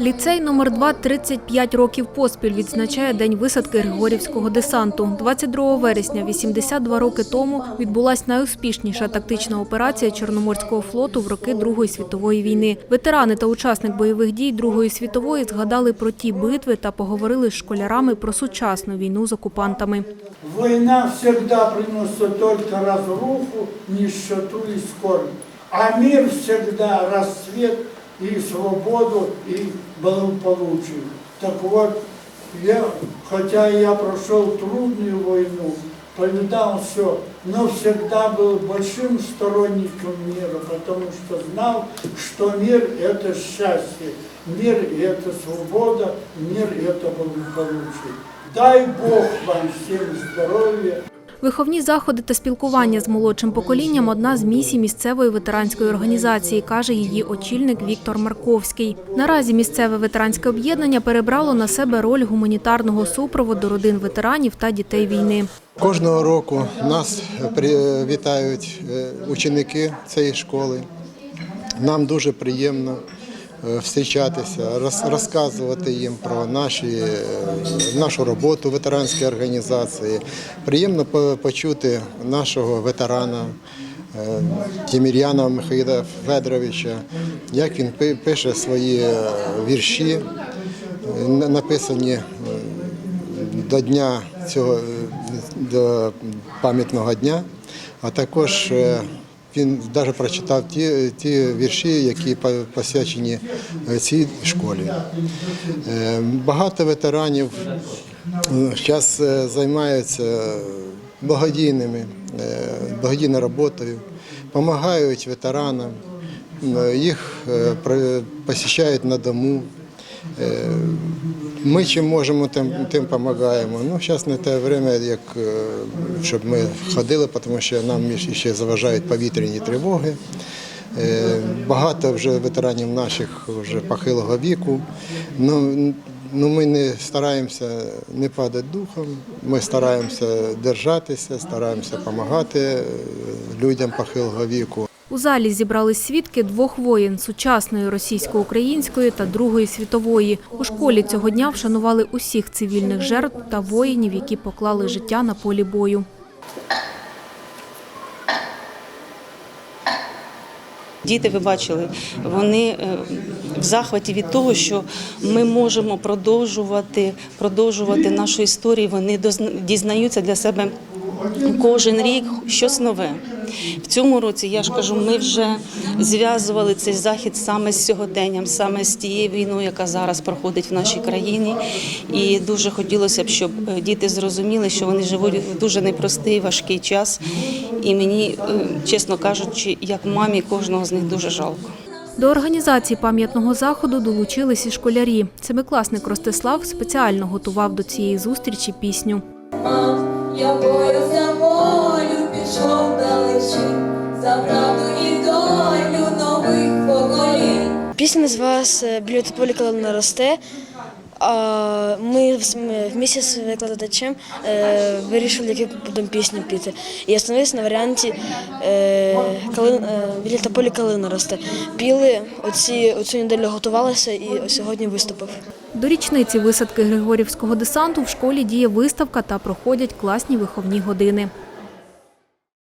Ліцей номер 2 35 років поспіль відзначає День висадки Григорівського десанту. 22 вересня, 82 роки тому, відбулася найуспішніша тактична операція Чорноморського флоту в роки Другої світової війни. Ветерани та учасник бойових дій Другої світової згадали про ті битви та поговорили з школярами про сучасну війну з окупантами. Война всегда приносит только разруху, нищету и скорбь. А мир всегда расцвет и свободу, и благополучие. Так вот, я, хотя я прошел трудную войну, повидал все, но всегда был большим сторонником мира, потому что знал, что мир – это счастье, мир – это свобода, мир – это благополучие. Дай Бог вам всем здоровья, Виховні заходи та спілкування з молодшим поколінням одна з місій місцевої ветеранської організації, каже її очільник Віктор Марковський. Наразі місцеве ветеранське об'єднання перебрало на себе роль гуманітарного супроводу родин ветеранів та дітей війни. Кожного року нас вітають е, ученики цієї школи. Нам дуже приємно е, зустрічатися, роз- розказувати їм про наші, е, нашу роботу ветеранської організації. Приємно почути нашого ветерана е, Тімір'яна Михайла Федоровича, як він пише свої вірші, написані до дня цього до пам'ятного дня, а також він навіть прочитав ті, ті вірші, які посвячені е, цій школі. Е, Багато ветеранів зараз займаються благодійними, е, благодійною роботою, допомагають ветеранам, е, їх е, посещають на дому. Ми чим можемо, тим, тим допомагаємо. Ну, зараз не те время, як е, щоб ми ходили, тому що нам ще заважають повітряні тривоги. Е, Багато вже ветеранів наших вже похилого віку. Ну, ну, ми не стараємося не падати духом, ми стараємося держатися, стараємося допомагати е, людям похилого віку. У залі зібрались свідки двох воєн сучасної російсько-української та Другої світової. У школі цього дня вшанували усіх цивільних жертв та воїнів, які поклали життя на полі бою. Діти, ви бачили, вони е, в захваті від того, що ми можемо продовжувати, продовжувати нашу історію. Вони дізнаються для себе кожен рік щось нове. В цьому році я ж кажу, ми вже зв'язували цей захід саме з сьогоденням, саме з тією війною, яка зараз проходить в нашій країні. І дуже хотілося б, щоб е, діти зрозуміли, що вони живуть в дуже непростий, важкий час. І мені, е, чесно кажучи, як мамі кожного з них дуже жалко. До організації пам'ятного заходу долучились і школярі. Семикласник Ростислав спеціально готував до цієї зустрічі пісню. Я бою за волю пішов далечі, за правду і долю нових поколінь. Пісня називалася Біля тополі, коли вона росте. А ми в- вместе з викладачем е, вирішили, яку будемо пісню піти. І остановилися на варіанті е, коли, е, біля тополі калина росте. Піли оці, оцю неділю готувалися і сьогодні виступив. До річниці висадки Григорівського десанту в школі діє виставка та проходять класні виховні години.